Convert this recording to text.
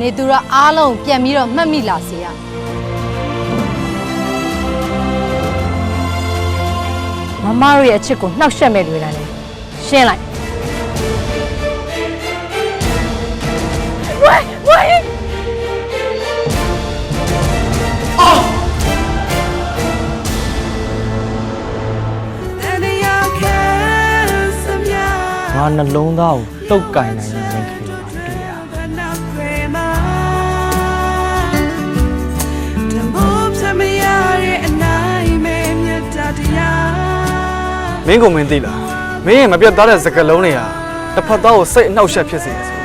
နေသူတို့အားလုံးပြန်ပြီးတော့မှတ်မိလာစေရမမတို့ရဲ့အချစ်ကိုနှောက်ယှက်မဲ့တွေတန်းလေရှင်းလိုက်ဝိုင်းဝိုင်းငါနှလုံးသားကိုတုတ်ကင်နိုင်တဲ့မိန်းကလေး မင်းကမင်းသိလားမင်းရဲ့မပြတ်သားတဲ့စကလုံးတွေကတစ်ဖက်သားကိုစိတ်အနှောက်အယှက်ဖြစ်စေတယ်ဆို